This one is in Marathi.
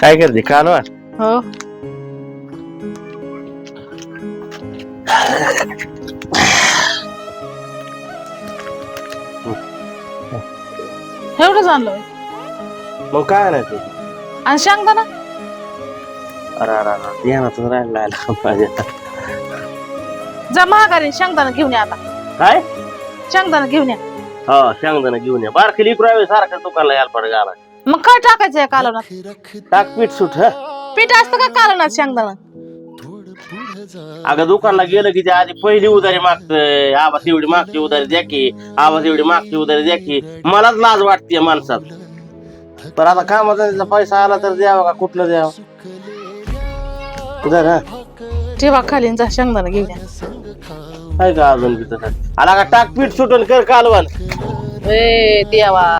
काय करते? कालवा हो. एवढंच आणलं होय. मग काय ते? आणि शेंगदाणा? अरे अरे अरे ध्यानातच राहिला आला माझ्या जा महागारी शेंगदाणा घेऊन या आता. काय? शेंगदाणा घेऊन या. हा शेंगदाणा घेऊन या. बारकी लिकरू आहे सारखं दुकानला यायला पड गाला मग काय टाकायचं या कालवणात? टाक पीठ सुट हा. पीठ असतं का कालवणात शेंगदाणा? अगं दुकानला गेलं की ते आधी पहिली उधारी मागतय. आवाज एवढी मागची उधारी द्या की आवाज एवढी मागची उधारी द्या की मलाच लाज वाटते माणसात. पण आता कामाचा त्याचा पैसा आला तर द्यावा का कुठलं द्यावं? उधार हा. ठेवा खाली आणि जा शेंगदाणा घेऊन या. काय का अजून बी आला का? टाकपीट सुटून कर कालवण. ए देवा.